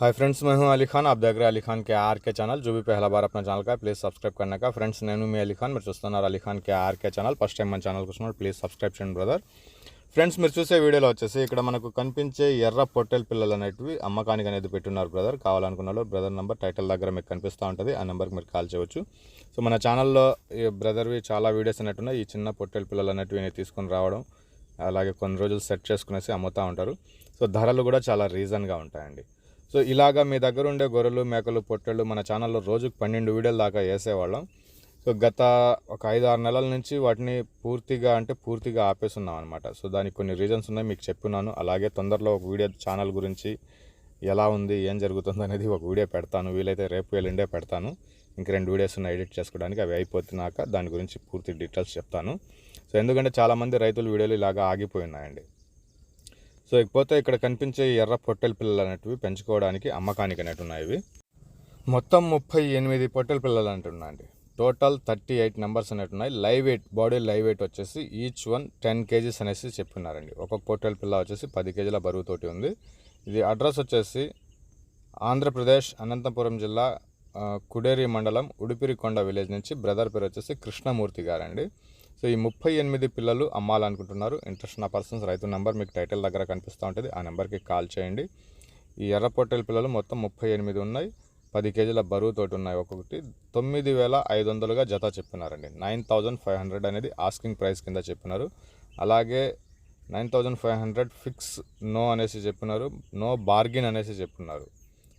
Hi friends मैं हूं अली खान आप देख रहे हैं अली खान के आर के चैनल जो भी पहला बार अपना ఛానల్ का ప్లీజ్ సబ్స్క్రైబ్ करने का ఫ్రెండ్స్ నేను మీ అలీ ఖాన్ మీరు చూస్తున్నారు Ali Khan K RK channel first time మన ఛానల్ చూస్తున్నారు ప్లీజ్ సబ్స్క్రైబ్ చేయండి బ్రదర్ ఫ్రెండ్స్ మీరు చూసే వీడియోలో వచ్చేసి ఇక్కడ మనకు కనిపించే ఎర్ర పొట్టెల పిల్లలు అనేటివి అమ్మకానికి అనేది పెట్టున్నారు బ్రదర్ కావాలనుకున్న బ్రదర్ నెంబర్ టైటిల్ దగ్గర మీకు కనిపిస్తూ ఉంటుంది ఆ నెంబర్కి మీరు కాల్ చేయవచ్చు సో మన ఛానల్లో ఈ బ్రదర్వి చాలా వీడియోస్ అనేట్టున్నాయి ఈ చిన్న పొట్టెల పిల్లలు అనేటివి నేను తీసుకొని రావడం అలాగే కొన్ని రోజులు సెట్ చేసుకునేసి అమ్ముతూ ఉంటారు సో ధరలు కూడా చాలా రీజన్గా ఉంటాయండి సో ఇలాగా మీ దగ్గర ఉండే గొర్రెలు మేకలు పొట్టెళ్ళు మన ఛానల్లో రోజుకు పన్నెండు వీడియోల దాకా వేసేవాళ్ళం. సో గత ఒక ఐదు ఆరు నెలల నుంచి వాటిని పూర్తిగా అంటే పూర్తిగా ఆపేస్తున్నాం అనమాట సో దానికి కొన్ని రీజన్స్ ఉన్నాయి మీకు చెప్పున్నాను అలాగే తొందరలో ఒక వీడియో ఛానల్ గురించి ఎలా ఉంది ఏం జరుగుతుంది అనేది ఒక వీడియో పెడతాను. వీలైతే రేపు ఎల్లుండే పెడతాను. ఇంక రెండు వీడియోస్ ఉన్నాయి ఎడిట్ చేసుకోవడానికి అవి అయిపోతున్నాక దాని గురించి పూర్తి డీటెయిల్స్ చెప్తాను. సో ఎందుకంటే చాలామంది రైతుల వీడియోలు ఇలాగా ఆగిపోయినాయండి సో ఇకపోతే ఇక్కడ కనిపించే ఎర్ర పొట్టెల పిల్లలు అనేటివి పెంచుకోవడానికి అమ్మకానికి అనేవి ఉన్నాయి ఇవి. మొత్తం ముప్పై ఎనిమిది పొట్టెల పిల్లలు అంటున్నాయండి టోటల్ థర్టీ ఎయిట్ నెంబర్స్ అనేవి ఉన్నాయి live weight body live weight వచ్చేసి ఈచ్ వన్ టెన్ కేజీస్ అనేసి చెప్పినారండి ఒక్కొక్క పొట్టెల పిల్ల వచ్చేసి పది కేజీల బరువుతోటి ఉంది. ఇది అడ్రస్ వచ్చేసి ఆంధ్రప్రదేశ్ అనంతపురం జిల్లా కుడేరి మండలం ఉడిపిరికొండ విలేజ్ నుంచి బ్రదర్ పేరు వచ్చేసి కృష్ణమూర్తి గారండి. సో ఈ ముప్పై ఎనిమిది పిల్లలు అమ్మాలనుకుంటున్నారు. ఇంట్రెస్ట్ ఉన్న పర్సన్స్ రైతు నెంబర్ మీకు టైటిల్ దగ్గర కనిపిస్తూ ఉంటుంది. ఆ నెంబర్కి కాల్ చేయండి. ఈ ఎర్ర పొట్టెల పిల్లలు మొత్తం ముప్పై ఎనిమిది ఉన్నాయి. పది కేజీల బరువుతోటి ఉన్నాయి ఒక్కొక్కటి. తొమ్మిది వేల ఐదు వందలుగా జత చెప్పినారండి. నైన్ థౌజండ్ ఫైవ్ హండ్రెడ్ అనేది ఆస్కింగ్ ప్రైస్ కింద చెప్పినారు. అలాగే nine thousand five hundred fix no అనేసి చెప్పినారు. నో బార్గిన్ అనేసి చెప్పినారు.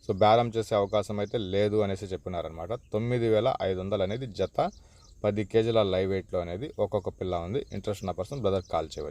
సో బేరం చేసే అవకాశం అయితే లేదు అనేసి చెప్పినారనమాట తొమ్మిది వేల ఐదు వందలు అనేది జత. పది కేజీల లైవ్ వెయిట్లో అనేది ఒక్కొక్క పిల్ల ఉంది. ఇంట్రెస్ట్ ఉన్న పర్సన్ బ్రదర్ కాల్ చేయవచ్చు.